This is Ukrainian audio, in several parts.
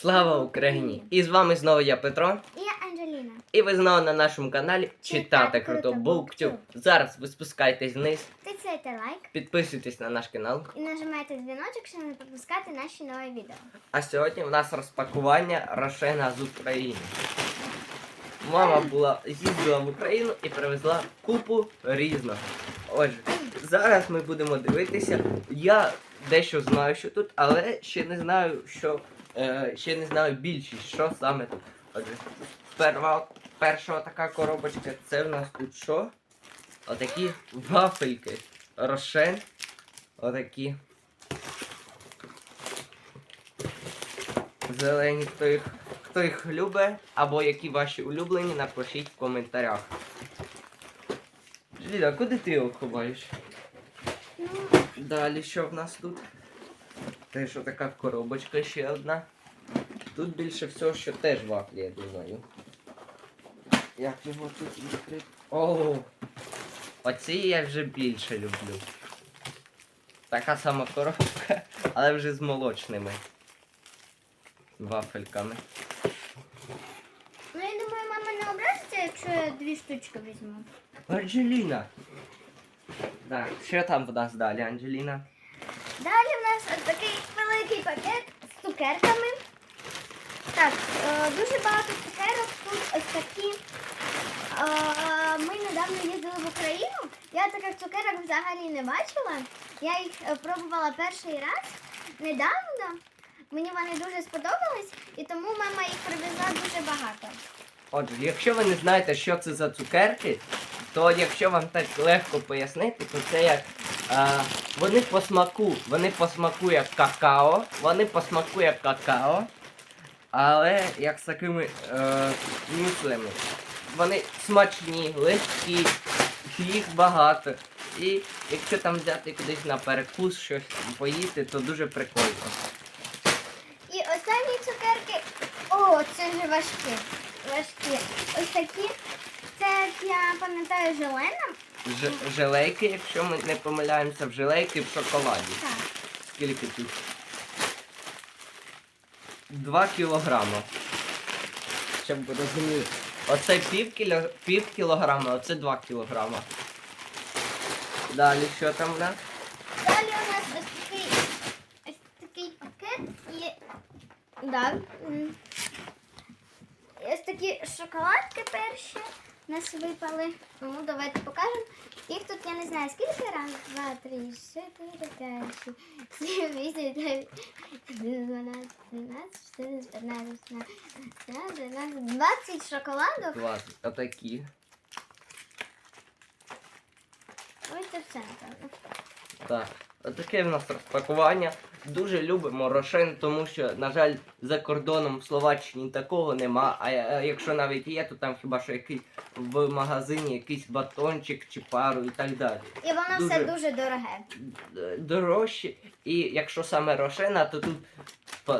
Слава Україні! І з вами знову я Петро. І я Анджеліна. І ви знову на нашому каналі Читати круто, Буктюб. Буктюб. Зараз ви спускайтесь вниз, Тицяйте лайк підписуйтесь на наш канал. і нажимайте дзвіночок, щоб не пропускати наші нові відео. А сьогодні в нас розпакування Рошена з України. Мама була їздила в Україну і привезла купу різного. Отже, зараз ми будемо дивитися. Я дещо знаю, що тут, але ще не знаю, що е, ще не знаю більшість, що саме тут. Отже, перва, перша така коробочка, це в нас тут що? Отакі вафельки. Рошен. Отакі. Зелені, хто їх, хто їх любить, або які ваші улюблені, напишіть в коментарях. Ліда, куди ти його ховаєш? Ну, Далі що в нас тут? Те, що така коробочка ще одна. Тут більше всього, що теж вафлі, я думаю. Як його тут відкрити? О! Оці я вже більше люблю. Така сама коробка, але вже з молочними вафельками. ну я думаю, мама не образиться, якщо я дві штучки візьму. Анджеліна! Так, що там в нас далі, Анджеліна? Далі в нас ось такий великий пакет з цукерками. Так, е, дуже багато цукерок. Тут ось такі. Е, Ми недавно їздили в Україну. Я таких цукерок взагалі не бачила. Я їх е, пробувала перший раз недавно. Мені вони дуже сподобались, і тому мама їх привезла дуже багато. Отже, якщо ви не знаєте, що це за цукерки, то якщо вам так легко пояснити, то це як вони по смаку, вони по смаку як какао, вони по смаку як какао, але як з такими е, мюслями. Вони смачні, легкі, їх багато. І якщо там взяти кудись на перекус щось поїсти, то дуже прикольно. І останні цукерки. О, це вже важкі. Важкі. Ось такі. Це, як я пам'ятаю, зелена. Ж, желейки, якщо ми не помиляємося, в желейки в шоколаді. Так. Скільки тут? 2 кілограма. Щоб ви розуміли. Оце пів, кіло, пів кілограма, оце 2 кілограма. Далі що там в нас? Далі у нас ось такий, ось такий пакет і. Да. Ось такі шоколадки перші нас випали. Ну, давайте покажемо. Їх тут я не знаю скільки раз. Два, три, чотири, п'ять, шість, сім, вісім, дев'ять, один, дванадцять, тринадцять, чотирнадцять, п'ятнадцять, шістнадцять, дев'ятнадцять, двадцять шоколадок. 20. Отакі. Ось це все, напевно. Так. Отаке в нас розпакування. Дуже любимо рошен, тому що, на жаль, за кордоном в Словаччині такого нема. А якщо навіть є, то там хіба що якийсь в магазині якийсь батончик чи пару і так далі. І воно все Дуже. дуже дороге. Д- дорожчі. І якщо саме рошена, то тут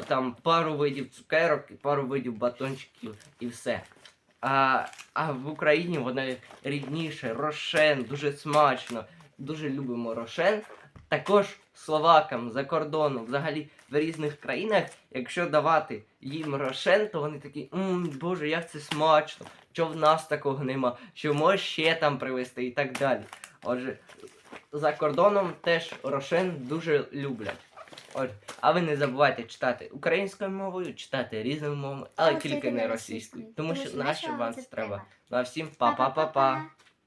там пару видів цукерок і пару видів батончиків і все. А, а в Україні воно рідніше, рошен, дуже смачно. Дуже любимо рошен. Також словакам за кордоном, взагалі в різних країнах, якщо давати їм рошен, то вони такі, мм, боже, як це смачно, що в нас такого нема, що можеш ще там привезти і так далі. Отже, за кордоном теж рошен дуже люблять. Отже, а ви не забувайте читати українською мовою, читати різними мовами, але тільки не російською. Тому що наша вам це треба. Ну а всім па-па-па-па.